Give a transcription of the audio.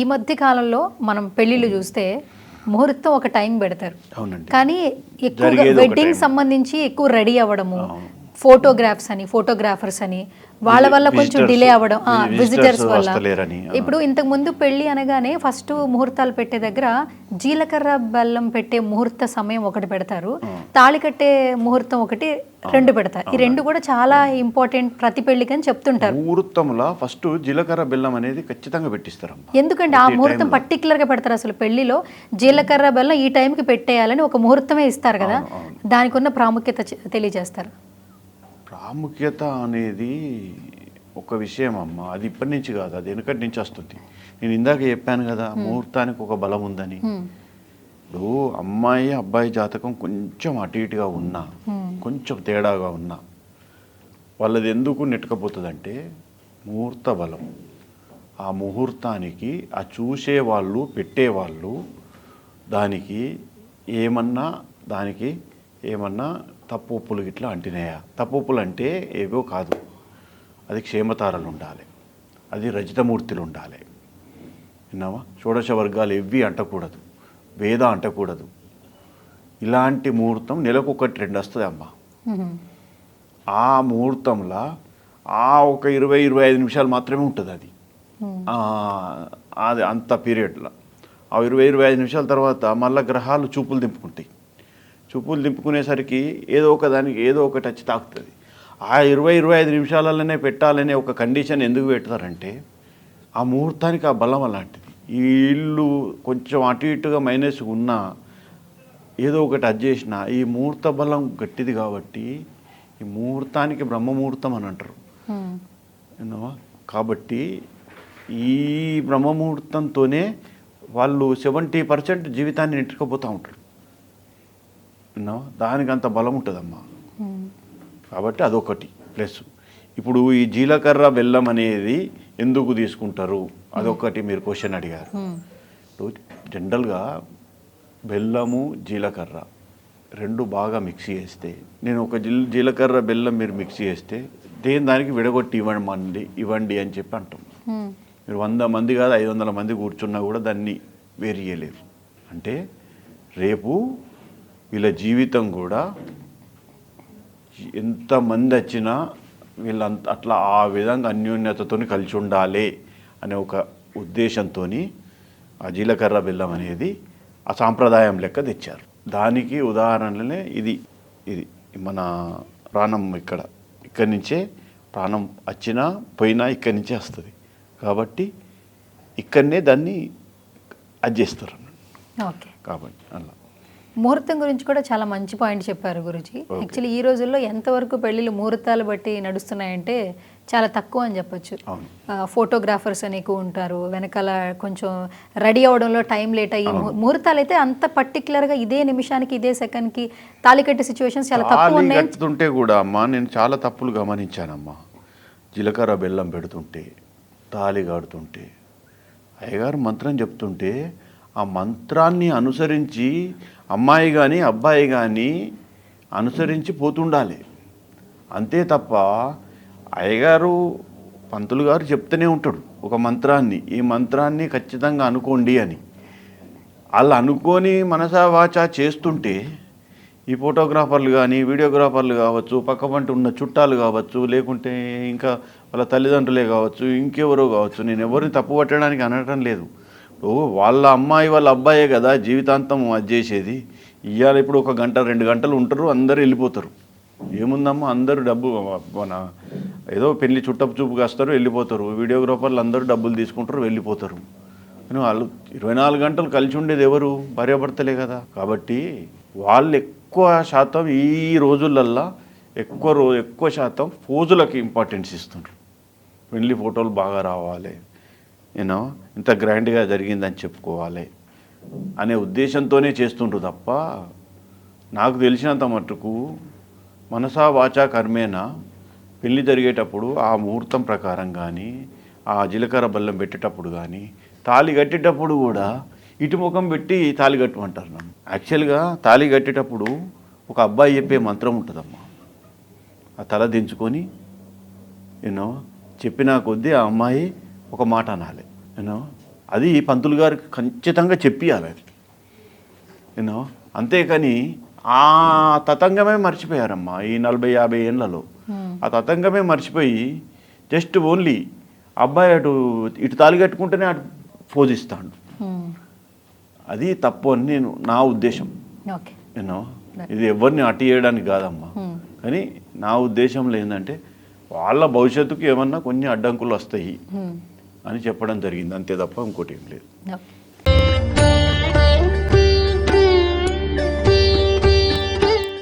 ఈ మధ్య కాలంలో మనం పెళ్ళిళ్ళు చూస్తే ముహూర్తం ఒక టైం పెడతారు అవునండి కానీ ఒక వెడ్డింగ్. సంబంధించి ఎక్కువ రెడీ అవ్వడము. ఫోటోగ్రాఫ్స్ అని ఫోటోగ్రాఫర్స్ అని. వాళ్ళ వల్ల కొంచెం డిలే అవ్వడం. విజిటర్స్ వల్ల. ఇప్పుడు ఇంతకు ముందు పెళ్ళి అనగానే ఫస్ట్ ముహూర్తాలు పెట్టే దగ్గర జీలకర్ర బెల్లం పెట్టే ముహూర్త సమయం ఒకటి పెడతారు. తాళి కట్టే ముహూర్తం ఒకటి రెండు పెడతారు. ఈ రెండు కూడా చాలా ఇంపార్టెంట్ ప్రతి పెళ్ళికి అని చెప్తుంటారు. ముహూర్తంలో ఫస్ట్ జీలకర్ర బెల్లం అనేది ఖచ్చితంగా పెట్టిస్తారమ్మా. ఎందుకంటే ఆ ముహూర్తం పర్టికులర్గా పెడతారు అసలు పెళ్ళిలో జీలకర్ర బెల్లం ఈ టైంకి పెట్టేయాలని ఒక ముహూర్తమే ఇస్తారు కదా. దానికి ఉన్న ప్రాముఖ్యత తెలియజేస్తారు. ప్రాముఖ్యత అనేది ఒక విషయం అమ్మ. అది ఇప్పటి నుంచి కాదు అది వెనకటి నుంచి వస్తుంది. నేను ఇందాక చెప్పాను కదా ముహూర్తానికి ఒక బలం ఉందని. ఇప్పుడు అమ్మాయి అబ్బాయి జాతకం కొంచెం అటు ఇటుగా ఉన్నా కొంచెం తేడాగా ఉన్నా వాళ్ళది ఎందుకు నెట్టకపోతుందంటే ముహూర్త బలం. ఆ ముహూర్తానికి ఆ చూసేవాళ్ళు పెట్టేవాళ్ళు దానికి ఏమన్నా దానికి ఏమన్నా తప్పు ఉప్పులు గిట్లా అంటినాయా? తప్పు ఉప్పులు అంటే ఏవో కాదు. అది క్షేమతారలు ఉండాలి అది రజితమూర్తులు ఉండాలి విన్నావా? షోడశ వర్గాలు ఎవ్వి అంటకూడదు. వేద అంటకూడదు. ఇలాంటి ముహూర్తం నెలకొకటి రెండు వస్తుంది అమ్మ. ఆ ముహూర్తంలో ఆ ఒక ఇరవై ఇరవై ఐదు నిమిషాలు మాత్రమే ఉంటుంది అది అది అంత పీరియడ్లో. ఆ ఇరవై ఇరవై ఐదు నిమిషాల తర్వాత మళ్ళీ గ్రహాలు చూపులు దింపుకుంటాయి. చూపులు దింపుకునేసరికి ఏదో ఒక దానికి ఏదో ఒకటి వచ్చి తాకుతుంది. ఆ ఇరవై ఇరవై ఐదు నిమిషాలలోనే పెట్టాలనే ఒక కండిషన్ ఎందుకు పెడతారంటే ఆ ముహూర్తానికి ఆ బలం అలాంటిది. ఈ ఇల్లు కొంచెం అటు ఇటుగా మైనస్ ఉన్నా ఏదో ఒకటి అది చేసిన ఈ ముహూర్త బలం గట్టిది కాబట్టి ఈ ముహూర్తానికి బ్రహ్మముహూర్తం అని అంటారు. కాబట్టి ఈ బ్రహ్మముహూర్తంతోనే వాళ్ళు సెవెంటీ పర్సెంట్ జీవితాన్ని నెట్టుకుపోతూ ఉంటారు. విన్నావా దానికి అంత బలం ఉంటుందమ్మా. కాబట్టి అదొకటి ప్లస్ ఇప్పుడు ఈ జీలకర్ర బెల్లం అనేది ఎందుకు తీసుకుంటారు అదొకటి మీరు క్వశ్చన్ అడిగారు. ఇప్పుడు జనరల్గా బెల్లము జీలకర్ర రెండు బాగా మిక్సీ చేస్తే నేను ఒక జీల జీలకర్ర బెల్లం మీరు మిక్సీ చేస్తే దేని దానికి విడగొట్టి ఇవ్వండి ఇవ్వండి అని చెప్పి అంటాం. మీరు వంద మంది కాదు ఐదు వందల మంది కూర్చున్నా కూడా దాన్ని వేరు చేయలేరు అంటే రేపు వీళ్ళ జీవితం కూడా ఎంతమంది వచ్చినా వీళ్ళంత అట్లా ఆ విధంగా అన్యోన్యతతో కలిసి ఉండాలి అనే ఒక ఉద్దేశంతో ఆ జీలకర్ర బెల్లం అనేది ఆ సాంప్రదాయం లెక్క తెచ్చారు. దానికి ఉదాహరణలే ఇది ఇది మన ప్రాణం ఇక్కడ ఇక్కడి నుంచే ప్రాణం వచ్చినా పోయినా ఇక్కడి నుంచే వస్తుంది. కాబట్టి ఇక్కడనే దాన్ని అది చేస్తారు. కాబట్టి అలా. ముహూర్తం గురించి కూడా చాలా మంచి పాయింట్ చెప్పారు గురుజీ. యాక్చువల్లీ ఈ రోజుల్లో ఎంతవరకు పెళ్ళిళ్ళు ముహూర్తాలు బట్టి నడుస్తున్నాయంటే చాలా తక్కువ అని చెప్పొచ్చు. ఫోటోగ్రాఫర్స్ అని ఎక్కువ ఉంటారు. వెనకాల కొంచెం రెడీ అవడంలో టైం లేట్ అయ్యి ముహూర్తాలు అయితే అంత పర్టికులర్గా ఇదే నిమిషానికి ఇదే సెకండ్కి తాళి కట్టే సిచ్యువేషన్స్ చాలా తక్కువ కట్టుతుంటే కూడా అమ్మా నేను చాలా తప్పులు గమనించానమ్మా. జీలకర్ర బెల్లం పెడుతుంటే తాళి కడుతుంటే అయ్యగారు మంత్రం చెప్తుంటే ఆ మంత్రాన్ని అనుసరించి అమ్మాయి కానీ అబ్బాయి కానీ అనుసరించి పోతుండాలి. అంతే తప్ప అయ్యగారు పంతులు గారు చెప్తూనే ఉంటాడు ఒక మంత్రాన్ని ఈ మంత్రాన్ని ఖచ్చితంగా అనుకోండి అని. వాళ్ళు అనుకొని మనసా వాచా చేస్తుంటే ఈ ఫోటోగ్రాఫర్లు కానీ వీడియోగ్రాఫర్లు కావచ్చు పక్క పంట ఉన్న చుట్టాలు కావచ్చు లేకుంటే ఇంకా వాళ్ళ తల్లిదండ్రులే కావచ్చు ఇంకెవరో కావచ్చు నేను ఎవరిని తప్పు పట్టడానికి అనటం లేదు. ఓ వాళ్ళ అమ్మాయి వాళ్ళ అబ్బాయే కదా జీవితాంతం అది చేసేది. ఇవాళ ఇప్పుడు ఒక గంట రెండు గంటలు ఉంటారు అందరూ వెళ్ళిపోతారు. ఏముందమ్మా అందరూ డబ్బు మన ఏదో పెళ్ళి చుట్టపు చూపు కాస్తారు వెళ్ళిపోతారు. వీడియోగ్రాఫర్లు అందరూ డబ్బులు తీసుకుంటారు వెళ్ళిపోతారు. కానీ వాళ్ళు ఇరవై నాలుగు గంటలు కలిసి ఉండేది ఎవరు? భార్యాభర్తలే కదా. కాబట్టి వాళ్ళు ఎక్కువ శాతం ఈ రోజులల్లా ఎక్కువ రో ఎక్కువ శాతం ఫోజులకి ఇంపార్టెన్స్ ఇస్తున్నారు పెళ్ళి ఫోటోలు బాగా రావాలి. యూనో ఇంత గ్రాండ్గా జరిగిందని చెప్పుకోవాలి అనే ఉద్దేశంతోనే చేస్తుండ్రు తప్ప నాకు తెలిసినంత మట్టుకు మనసా వాచా కర్మేనా? పెళ్ళి జరిగేటప్పుడు ఆ ముహూర్తం ప్రకారం కానీ ఆ జీలకర్ర బెల్లం పెట్టేటప్పుడు కానీ తాళి కట్టేటప్పుడు కూడా ఇటు ముఖం పెట్టి తాళి కట్టమంటారు నన్ను. యాక్చువల్గా తాళి కట్టేటప్పుడు ఒక అబ్బాయి చెప్పే మంత్రం ఉంటుందమ్మా. ఆ తల దించుకొని యూనో చెప్పిన కొద్దీ ఆ అమ్మాయి ఒక మాట అనాలి యూనో అది పంతులు గారికి ఖచ్చితంగా చెప్పియాలి అది యూనో అంతేకాని ఆ తతంగమే మర్చిపోయారమ్మా ఈ నలభై యాభై ఏళ్ళలో. ఆ తతంగమే మర్చిపోయి జస్ట్ ఓన్లీ అబ్బాయి అటు ఇటు తాలి కట్టుకుంటేనే అటు పోజిస్తాడు Hmm. అది తప్పు అని నేను నా ఉద్దేశం. యూనో ఇది ఎవరిని అటు చేయడానికి కాదమ్మా. Hmm. కానీ నా ఉద్దేశంలో ఏంటంటే వాళ్ళ భవిష్యత్తుకు ఏమన్నా కొన్ని అడ్డంకులు వస్తాయి. Hmm. అని చెప్పడం జరిగింది. అంతే తప్ప ఇంకోటి ఏం లేదు.